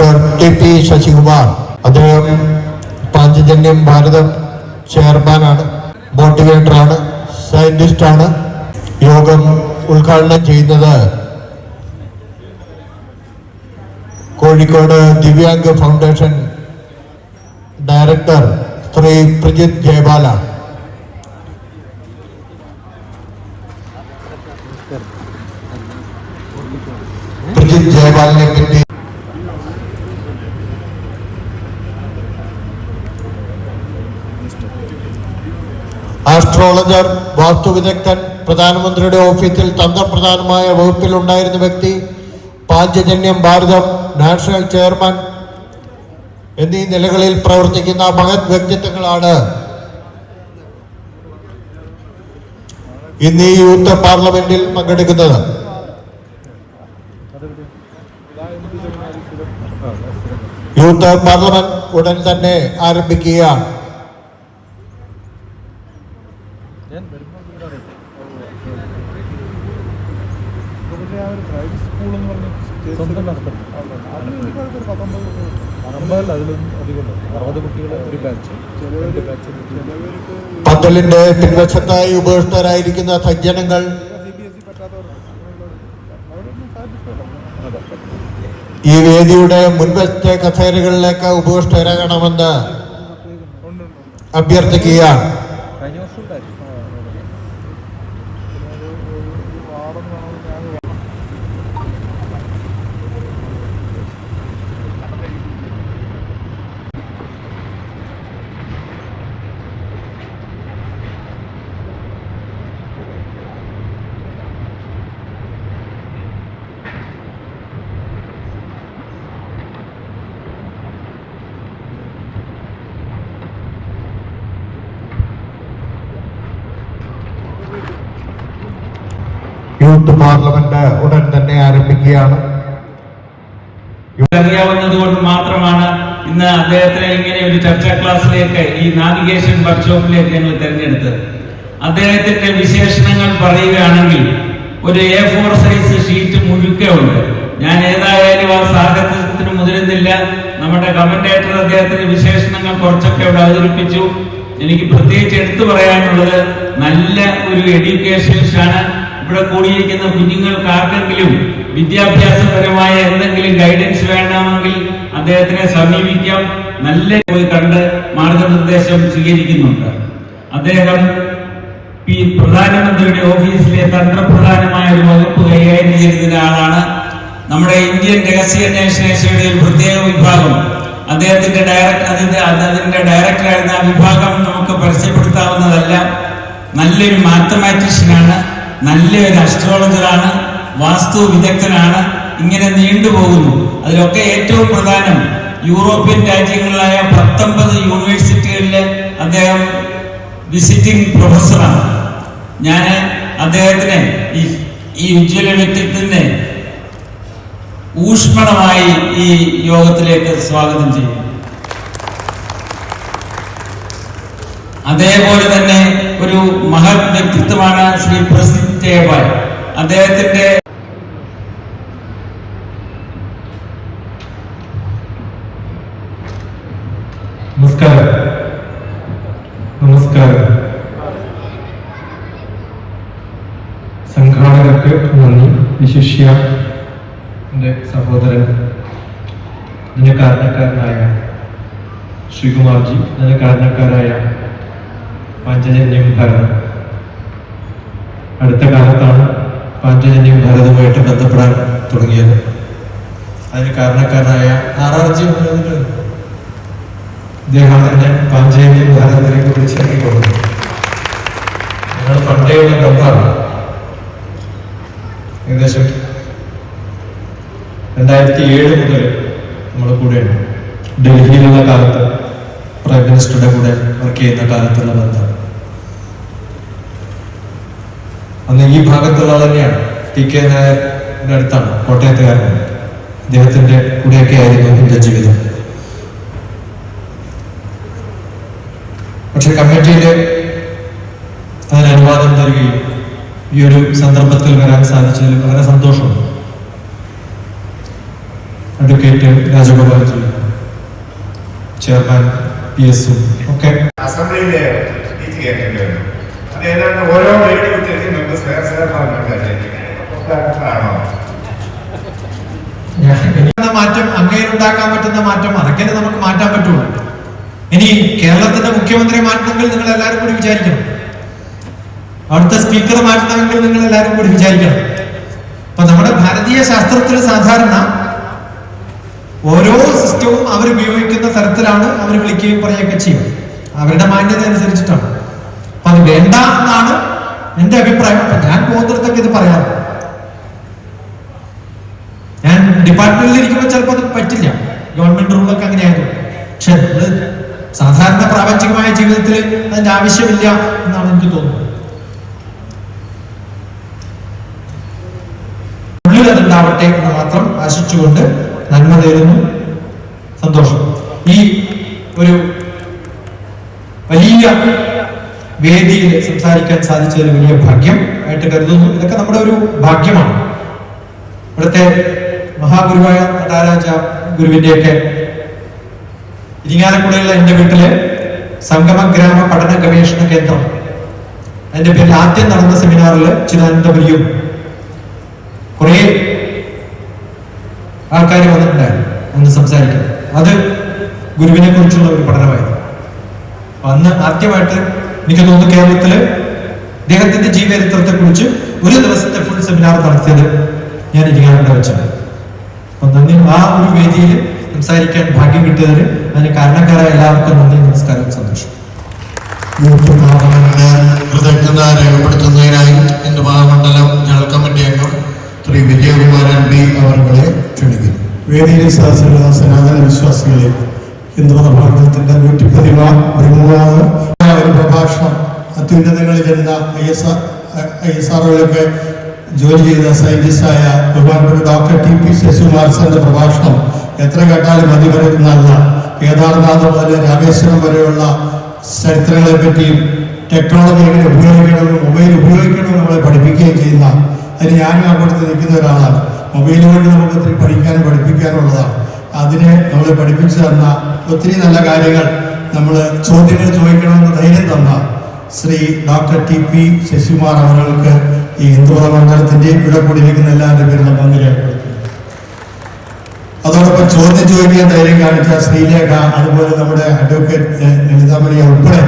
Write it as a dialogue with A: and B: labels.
A: Doctor K P Sasikumar. അദ്ദേഹം പാഞ്ചജന്യം ഭാരതം ചെയർമാനാണ് മോട്ടിവേറ്ററാണ് സയന്റിസ്റ്റാണ്. യോഗം ഉദ്ഘാടനം ചെയ്യുന്നത് കോഴിക്കോട് ദിവ്യാംഗ ഫൗണ്ടേഷൻ ഡയറക്ടർ ശ്രീ പ്രജിത് ജയപാലാണ് പ്രജിത് ജയപാലിനെ പറ്റി ആസ്ട്രോളജർ വാസ്തുവിദഗ്ധൻ പ്രധാനമന്ത്രിയുടെ ഓഫീസിൽ തന്ത്രപ്രധാനമായ വകുപ്പിലുണ്ടായിരുന്ന വ്യക്തി പാഞ്ചജന്യം ഭാരതം നാഷണൽ ചെയർമാൻ എന്നീ നിലകളിൽ പ്രവർത്തിക്കുന്ന മഹത് വ്യക്തിത്വങ്ങളാണ്. ഇന്ന് ഈ യൂത്ത് പാർലമെന്റിൽ പങ്കെടുക്കുന്നത്. യൂത്ത് പാർലമെന്റ് ഉടൻ തന്നെ ആരംഭിക്കുകയാണ്
B: ഞാൻ വരുമ്പോൾ ഇവിടെ ഇവിടെ ആ ഒരു പ്രൈവറ്റ് സ്കൂൾ എന്ന് പറഞ്ഞ് സ്വന്തം നടത്തുന്നു അമ്പതല്ല അതിലൊന്നും അധികമുണ്ട് അറുപത് കുട്ടികൾ ഒരു ബാച്ച് രണ്ട് ബാച്ച്
A: പന്തലിന്റെ പിൻവശത്തായി ഉപേക്ഷിതരായിരിക്കുന്ന സജ്ജനങ്ങൾ
B: അതെ.
A: ഈ വേദിയുടെ മുൻവശത്തെ കസേരകളിലേക്ക്
B: ഉണ്ട്.
A: അഭ്യർത്ഥിക്കുകയാണ്. യൂത്ത് പാർലമെന്റ് ഉടൻ തന്നെ ആരംഭിക്കുകയാണ്.
C: അറിയാവുന്നത് കൊണ്ട് മാത്രമാണ് ഇന്ന് അദ്ദേഹത്തിനെ ഇങ്ങനെ ഒരു ചർച്ചാ ക്ലാസ്സിലേക്ക് ഈ നാവിഗേഷൻ വർക്ക്ഷോപ്പിലേക്ക് ഞങ്ങൾ തിരഞ്ഞെടുത്തത്. അദ്ദേഹത്തിന്റെ വിശേഷണങ്ങൾ പറയുകയാണെങ്കിൽ ഒരു എ ഫോർ സൈസ് ഷീറ്റ് മുഴുക്കെ ഉണ്ട്. ഞാൻ ഏതായാലും ആ സാഹചര്യത്തിന് മുതിരുന്നില്ല. നമ്മുടെ കമന്റേറ്റർ അദ്ദേഹത്തിന്റെ വിശേഷണങ്ങൾ കുറച്ചൊക്കെ അവിടെ അവതരിപ്പിച്ചു. എനിക്ക് പ്രത്യേകിച്ച് എടുത്തു പറയാനുള്ളത് നല്ല ഒരു എഡ്യൂക്കേഷനിസ്റ്റാണ് ഇവിടെ കൂടിയിരിക്കുന്ന കുഞ്ഞുങ്ങൾക്ക് ആർക്കെങ്കിലും വിദ്യാഭ്യാസപരമായ എന്തെങ്കിലും ഗൈഡൻസ് വേണമെങ്കിൽ അദ്ദേഹത്തിനെ സമീപിക്കാം. നല്ല പോയി കണ്ട് മാർഗനിർദ്ദേശം സ്വീകരിക്കുന്നുണ്ട്. അദ്ദേഹം ഈ പ്രധാനമന്ത്രിയുടെ ഓഫീസിലെ തന്ത്രപ്രധാനമായ ഒരു വകുപ്പ് കൈകാര്യം ചെയ്തിരുന്ന ആളാണ് നമ്മുടെ ഇന്ത്യൻ രഹസ്യാന്വേഷണ ഏജൻസിയുടെ ഒരു പ്രത്യേക വിഭാഗം. അദ്ദേഹത്തിന്റെ ഡയറക്ടർ അതിന്റെ അത് അതിന്റെ ഡയറക്ടറായിരുന്ന ആ വിഭാഗം നമുക്ക് പരസ്യപ്പെടുത്താവുന്നതല്ല നല്ലൊരു മാത്തമാറ്റീഷ്യനാണ് നല്ലൊരു അസ്ട്രോളജറാണ് വാസ്തു വിദഗ്ധനാണ് ഇങ്ങനെ നീണ്ടുപോകുന്നു അതിലൊക്കെ ഏറ്റവും പ്രധാനം യൂറോപ്യൻ രാജ്യങ്ങളിലായ പത്തൊമ്പത് യൂണിവേഴ്സിറ്റികളിൽ അദ്ദേഹം വിസിറ്റിംഗ് പ്രൊഫസറാണ് ഞാൻ അദ്ദേഹത്തിനെ ഈ ഈ ഉജ്ജ്വല വ്യക്തിത്വത്തിനെ ഊഷ്മളമായി ഈ യോഗത്തിലേക്ക് സ്വാഗതം ചെയ്യും. അതേപോലെ തന്നെ ഒരു മഹത് വ്യക്തിത്വമാണ് ശ്രീ പ്രസിദ്ധ് ജയപാൽ അദ്ദേഹത്തിന്റെ
D: നമസ്കാരം. നമസ്കാരം. സംഘാടകർക്ക് നന്ദി. വിശിഷ്യ എന്റെ സഹോദരൻ അതിന് കാരണക്കാരനായ ശ്രീകുമാർജി അതിന് കാരണക്കാരായ പഞ്ചജന്യം ഭാരതം അടുത്ത കാലത്താണ് പാഞ്ചജന്യം ഭാരതവുമായിട്ട് ബന്ധപ്പെടാൻ തുടങ്ങിയത്. അതിന് കാരണക്കാരനായ ആർ ആർ ജി ഇദ്ദേഹം തന്നെ പാഞ്ചജന്യം ഭാരതത്തിലേക്ക് വിളിച്ചിറക്കിക്കൊണ്ടു ഞങ്ങൾ പണ്ടേയുള്ള ബന്ധമാണ് ഏകദേശം രണ്ടായിരത്തി ഏഴ് മുതൽ നമ്മൾ കൂടെയുണ്ട്. ഡൽഹിയിലുള്ള കാലത്ത് പ്രൈം മിനിസ്റ്ററുടെ കൂടെ വർക്ക് ചെയ്യുന്ന കാലത്തുള്ള ബന്ധം. അന്ന് ഈ ഭാഗത്തുള്ള തന്നെയാണ്. ടി കെ നായരുടെ അടുത്താണ് കോട്ടയത്തുകാരനാണ്. അദ്ദേഹത്തിന്റെ കൂടെയൊക്കെ ആയിരുന്നു എന്റെ ജീവിതം. പക്ഷെ കമ്മിറ്റിയിൽ അതിന് അനുവാദം തരികയും ഈ ഒരു സന്ദർഭത്തിൽ വരാൻ സാധിച്ചതിൽ വളരെ സന്തോഷമുണ്ട്.
E: Advocate Rajagopalji chairman P S ഒക്കെ.
F: അസംബ്ലിയിലെ സ്പീച്ച് ഓരോ വീട്
E: മാറ്റം അങ്ങേരുണ്ടാക്കാൻ പറ്റുന്ന മാറ്റം അതൊക്കെ നമുക്ക് മാറ്റാൻ പറ്റുള്ളൂ. ഇനി കേരളത്തിന്റെ മുഖ്യമന്ത്രി മാറ്റണമെങ്കിൽ നിങ്ങൾ എല്ലാവരും കൂടി വിചാരിക്കണം. അവിടുത്തെ സ്പീക്കർ മാറ്റണമെങ്കിൽ നിങ്ങൾ എല്ലാവരും കൂടി വിചാരിക്കണം. അപ്പൊ നമ്മുടെ ഭാരതീയ ശാസ്ത്രത്തിൽ സാധാരണ ഓരോ സിസ്റ്റവും അവർ ഉപയോഗിക്കുന്ന തരത്തിലാണ് അവർ വിളിക്കുകയും പറയുകയൊക്കെ ചെയ്യും. അവരുടെ മാന്യത അനുസരിച്ചിട്ടാണ്. അപ്പൊ അത് വേണ്ട എന്നാണ് എന്റെ അഭിപ്രായം? ഞാൻ പോകുന്നിടത്തൊക്കെ ഇത് പറയാം. ഞാൻ ഡിപ്പാർട്ട്മെന്റിൽ ഇരിക്കുമ്പോൾ ചിലപ്പോൾ അത് പറ്റില്ല. ഗവൺമെന്റ് റൂളൊക്കെ അങ്ങനെയായിരുന്നു. പക്ഷെ സാധാരണ പ്രാപഞ്ചികമായ ജീവിതത്തിൽ അതിന്റെ ആവശ്യമില്ല എന്നാണ് എനിക്ക് തോന്നുന്നത്. ഉള്ളിൽ അതുണ്ടാവട്ടെ എന്ന് മാത്രം ആശിച്ചുകൊണ്ട് നന്മ നേരുന്നു സന്തോഷം. ഈ ഒരു വലിയ വേദിയിൽ സംസാരിക്കാൻ സാധിച്ചതിന് വലിയ ഭാഗ്യം ആയിട്ട് കരുതുന്നു. ഇതൊക്കെ നമ്മുടെ ഒരു ഭാഗ്യമാണ്. ഇവിടുത്തെ മഹാഗുരുവായ നടരാജ ഗുരുവിന്റെയൊക്കെ ഇരിങ്ങാലക്കുടയുള്ള എന്റെ വീട്ടിൽ സംഗമ ഗ്രാമ പഠന ഗവേഷണ കേന്ദ്രം. അതിന്റെ പേരിൽ ആദ്യം നടന്ന സെമിനാറിൽ ചിദാനന്ദപുരിയും കുറെ ആൾക്കാർ വന്നിട്ടുണ്ടായിരുന്നു ഒന്ന് സംസാരിക്കാൻ. അത് ഗുരുവിനെ കുറിച്ചുള്ള ഒരു പഠനമായിരുന്നു. അന്ന് ആദ്യമായിട്ട് എനിക്ക് തോന്നുന്നു കേരളത്തിൽ അദ്ദേഹത്തിന്റെ ജീവചരിത്രത്തെ കുറിച്ച് ഒരു ദിവസത്തെ ഫുൾ സെമിനാർ നടത്തിയത് ഞാൻ ഇരിക്കാനുള്ള വെച്ചത് അപ്പൊ നന്ദി. ആ ഒരു വേദിയിൽ സംസാരിക്കാൻ ഭാഗ്യം കിട്ടിയതിന് അതിന് കാരണക്കാരായ എല്ലാവർക്കും നന്ദി നമസ്കാരം സന്തോഷം.
A: കൃതജ്ഞത രേഖപ്പെടുത്തുന്നതിനായി എന്റെ മഹാമണ്ഡലം ജനറൽ കമ്മിറ്റി അംഗം ശ്രീ വിജയകുമാരൻ ബി അവർകളെ ക്ഷണിക്കുന്നു.
G: വേദിയിലെ സദസ്സിലുള്ള സനാതന വിശ്വാസികളെ ഹിന്ദുമത ഭാരതത്തിന്റെ നൂറ്റി പതിമ പതിമൂന്നാമത് ഒരു പ്രഭാഷണം. അത്യുന്നതങ്ങളിൽ ചെന്ന I S R I S ആർഒയിലൊക്കെ ജോലി ചെയ്ത സയന്റിസ്റ്റായ ബഹുമാനപ്പെട്ട ഡോക്ടർ ടി പി ശശികുമാർ സാറിന്റെ പ്രഭാഷണം എത്ര കേട്ടാലും മതി വരുന്നതല്ല കേദാർനാഥ് മുതൽ രാമേശ്വരം വരെയുള്ള ചരിത്രങ്ങളെ പറ്റിയും ടെക്നോളജി എങ്ങനെ ഉപയോഗിക്കണമെന്ന് മൊബൈൽ ഉപയോഗിക്കണമെന്ന് നമ്മളെ പഠിപ്പിക്കുകയും ചെയ്യുന്ന അതിന് ഞാനും അവിടുത്തെ നിൽക്കുന്ന ഒരാളാണ്. മൊബൈൽ കൊണ്ട് നമുക്ക് ഒത്തിരി പഠിക്കാനും പഠിപ്പിക്കാനുള്ളതാണ്. അതിനെ നമ്മളെ പഠിപ്പിച്ചു തന്ന ഒത്തിരി നല്ല കാര്യങ്ങൾ നമ്മൾ ചോദ്യങ്ങൾ ചോദിക്കണമെന്ന് ധൈര്യം തന്ന Shri doctor T P Sasikumar അവർക്ക് ഈ ഹിന്ദുമത മണ്ഡലത്തിന്റെയും ഇവിടെ കൂടിയിരിക്കുന്ന എല്ലാവരുടെ പേരിലും നന്ദി അതോടൊപ്പം ചോദ്യം ചോദിക്കാൻ ധൈര്യം കാണിച്ച ശ്രീലേഖ അതുപോലെ നമ്മുടെ അഡ്വക്കേറ്റ് ലളിതാമണിയ ഉൾപ്പെടെ